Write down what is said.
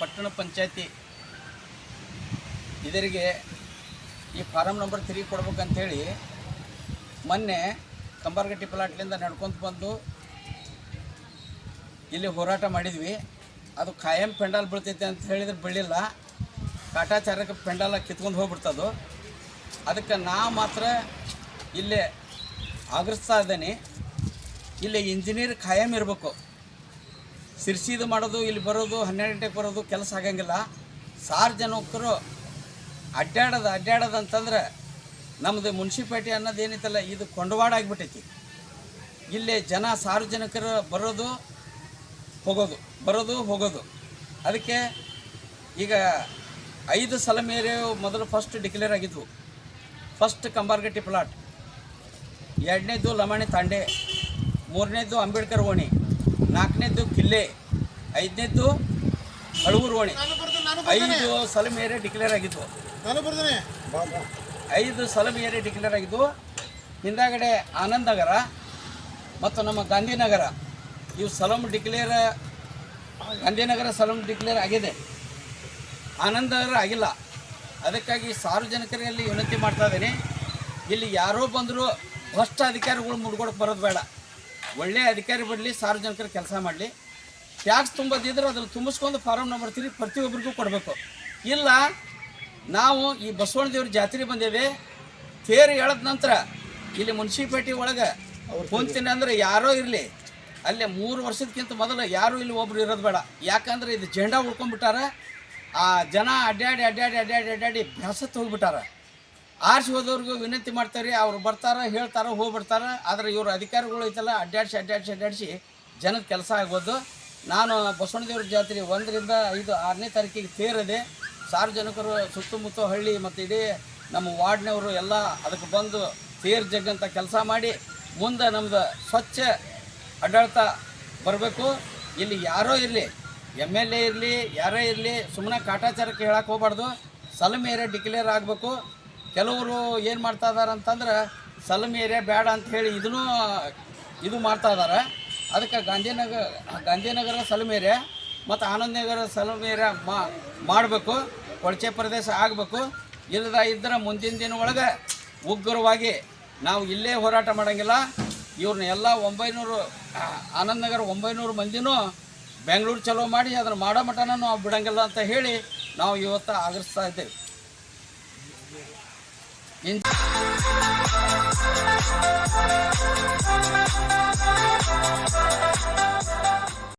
ಪಟ್ಟಣ ಪಂಚಾಯತಿ ಇದರಿಗೆ ಈ farm number three ಕೊಡ್ಬೇಕಂಥೇಳಿ ಮೊನ್ನೆ ಕಂಬಾರಗಟ್ಟಿ ಪ್ಲಾಟ್ಲಿಂದ ನಡ್ಕೊಂತ ಬಂದು ಇಲ್ಲಿ ಹೋರಾಟ ಮಾಡಿದ್ವಿ. ಅದು ಖಾಯಂ ಪೆಂಡಾಲ್ ಬೀಳ್ತೈತೆ ಅಂತ ಹೇಳಿದ್ರೆ ಬೀಳಿಲ್ಲ. ಕಾಟಾಚಾರಕ್ಕೆ ಪೆಂಡಾಲ ಕಿತ್ಕೊಂಡು ಹೋಗ್ಬಿಡ್ತದು. ಅದಕ್ಕೆ ನಾ ಮಾತ್ರ ಇಲ್ಲೇ ಆಗ್ರಹಿಸ್ತಾ ಇದ್ದೇನೆ. ಇಲ್ಲಿ ಇಂಜಿನಿಯರ್ ಖಾಯಂ ಇರಬೇಕು. ಸಿರ್ಸಿದು ಮಾಡೋದು, ಇಲ್ಲಿ ಬರೋದು, ಹನ್ನೆರಡು ಗಂಟೆಗೆ ಬರೋದು ಕೆಲಸ ಆಗಂಗಿಲ್ಲ. ಸಾರ್ವಜನಿಕರು ಅಡ್ಡಾಡೋದು ಅಡ್ಡಾಡೋದು ಅಂತಂದ್ರೆ ನಮ್ಮದು ಮುನ್ಸಿಪಾಲ್ಟಿ ಅನ್ನೋದು ಏನೈತಲ್ಲ ಇದು ಕೊಂಡವಾಡ ಆಗಿಬಿಟ್ಟೈತಿ. ಇಲ್ಲಿ ಜನ ಸಾರ್ವಜನಿಕರು ಬರೋದು, ಹೋಗೋದು ಬರೋದು, ಹೋಗೋದು. ಅದಕ್ಕೆ ಈಗ ಐದು ಸಲ ಮೇರೆ ಮೊದಲು ಫಸ್ಟ್ ಡಿಕ್ಲೇರ್ ಆಗಿದ್ವು. ಫಸ್ಟ್ ಕಂಬಾರ್ಗಟ್ಟಿ ಪ್ಲಾಟ್ ಎರಡನೇದು ಲಮಾಣಿ ತಾಂಡೆ, ಮೂರನೇದು ಅಂಬೇಡ್ಕರ್ ಓಣಿ. ನಾಲ್ಕನೇದು ಕಿಲ್ಲೆ ಐದನೇದ್ದು ಹಳೂರು ಓಣಿ ಐದು ಸಲ ಏರಿಯಾ ಡಿಕ್ಲೇರ್ ಆಗಿದ್ವು ಐದು ಸಲಮ್ ಏರಿಯಾ ಡಿಕ್ಲೇರ್ ಆಗಿದ್ದು ಹಿಂದಾಗಡೆ ಆನಂದ್ ನಗರ ಮತ್ತು ನಮ್ಮ ಗಾಂಧಿನಗರ. ಇವು slum declare Gandhinagar slum declare ಆಗಿದೆ. ಆನಂದ್ ನಗರ ಆಗಿಲ್ಲ. ಅದಕ್ಕಾಗಿ ಸಾರ್ವಜನಿಕರಲ್ಲಿ ವಿನಂತಿ ಮಾಡ್ತಾ ಇದ್ದೀನಿ. ಇಲ್ಲಿ ಯಾರೋ ಬಂದರೂ ಭ್ರಷ್ಟ ಅಧಿಕಾರಿಗಳು ಮುಡ್ಕೊಡಕ್ಕೆ ಬರೋದು ಬೇಡ. ಒಳ್ಳೆಯ ಅಧಿಕಾರಿ ಬರಲಿ ಸಾರ್ವಜನಿಕರು ಕೆಲಸ ಮಾಡಲಿ. ಟ್ಯಾಕ್ಸ್ ತುಂಬೋದಿದ್ರೆ ಅದನ್ನು ತುಂಬಿಸ್ಕೊಂಡು ಫಾರಮ್ ನಂಬರ್ ತ್ರೀ ಪ್ರತಿಯೊಬ್ಬರಿಗೂ ಕೊಡಬೇಕು. ಇಲ್ಲ ನಾವು ಈ ಬಸವಣ್ಣ ದೇವ್ರ ಜಾತ್ರೆ ಬಂದೇವೆ. ತೇರು ಎಳೆದ ನಂತರ ಇಲ್ಲಿ ಮುನ್ಸಿಪಾಲ್ಟಿ ಒಳಗೆ ಕುಂತೀನಿ ಅಂದರೆ ಯಾರೋ ಇರಲಿ. ಅಲ್ಲೇ ಮೂರು ವರ್ಷದಕ್ಕಿಂತ ಮೊದಲು ಯಾರೂ ಇಲ್ಲಿ ಒಬ್ರು ಇರೋದು ಬೇಡ. ಯಾಕಂದ್ರೆ ಇದು ಜೆಂಡಾ ಉಳ್ಕೊಂಡ್ಬಿಟ್ಟಾರ. ಆ ಜನ ಅಡ್ಡಾಡಿ ಅಡ್ಡಾಡಿ ಅಡ್ಡಾಡಿ ಅಡ್ಡಾಡಿ ಬೆಸತ್ತು ಹೋಗ್ಬಿಟ್ಟಾರ. ಆರ್ಸಿ ಹೋದವ್ರಿಗೂ ವಿನಂತಿ ಮಾಡ್ತಾರೆ, ಅವ್ರು ಬರ್ತಾರೆ, ಹೇಳ್ತಾರೆ, ಹೋಗ್ಬಿಡ್ತಾರ. ಆದ್ರೆ ಇವರು ಅಧಿಕಾರಿಗಳು ಐತಲ್ಲ, ಅಡ್ಡಾಡಿಸಿ ಅಡ್ಡಾಡಿಸಿ ಅಡ್ಡಾಡಿಸಿ ಜನದ ಕೆಲಸ ಆಗ್ಬೋದು. ನಾನು ಬಸವಣ್ಣದೇವ್ರ ಜಾತ್ರೆ ಒಂದರಿಂದ ಐದು, ಆರನೇ ತಾರೀಕಿಗೆ ತೇರದೆ ಸಾರ್ವಜನಿಕರು ಸುತ್ತಮುತ್ತ ಹಳ್ಳಿ ಮತ್ತು ಇಡೀ ನಮ್ಮ ವಾರ್ಡ್ನವರು ಎಲ್ಲ ಅದಕ್ಕೆ ಬಂದು ತೇರು ಜಗ್ಗಂತ ಕೆಲಸ ಮಾಡಿ ಮುಂದೆ ನಮ್ಮದು ಸ್ವಚ್ಛ ಆಡಳಿತ ಬರಬೇಕು. ಇಲ್ಲಿ ಯಾರೋ ಇರಲಿ, ಎಂ ಎಲ್ ಎ ಇರಲಿ, ಯಾರೇ ಇರಲಿ ಸುಮ್ಮನೆ ಕಾಟಾಚಾರಕ್ಕೆ ಹೇಳಕ್ಕೆ ಹೋಗ್ಬಾರ್ದು. ಸಲಮೇರೆ ಡಿಕ್ಲೇರ್ ಆಗಬೇಕು. ಕೆಲವರು ಏನು ಮಾಡ್ತಾ ಇದ್ದಾರೆ ಅಂತಂದ್ರೆ ಸಲಮ್ ಏರಿಯಾ ಬೇಡ ಅಂತ ಹೇಳಿ ಇದನ್ನೂ ಇದು ಮಾಡ್ತಾ ಇದ್ದಾರೆ ಅದಕ್ಕೆ ಗಾಂಧಿನಗರ ಗಾಂಧಿನಗರ ಸಲಮ್ ಏರಿಯಾ ಮತ್ತು ಆನಂದ್ ನಗರ ಸಲಮ್ ಏರಿಯಾ ಮಾಡಬೇಕು. ಕೊಳಚೆ ಪ್ರದೇಶ ಆಗಬೇಕು. ಇಲ್ಲದ ಇದ್ದರೆ ಮುಂದಿನ ದಿನ ಒಳಗೆ ಉಗ್ರವಾಗಿ ನಾವು ಇಲ್ಲೇ ಹೋರಾಟ ಮಾಡೋಂಗಿಲ್ಲ. ಇವ್ರನ್ನ ಎಲ್ಲ ಒಂಬೈನೂರು ಆ, ಆನಂದ್ ನಗರ ಒಂಬೈನೂರು ಮಂದಿನೂ ಬೆಂಗಳೂರು ಚಲೋ ಮಾಡಿ ಅದನ್ನು ಮಾಡೋ ಮಟನ ನಾವು ಬಿಡಂಗಿಲ್ಲ ಅಂತ ಹೇಳಿ ನಾವು ಇವತ್ತು ಆಗ್ರಹಿಸ್ತಾ ಇದ್ದೇವೆ. In-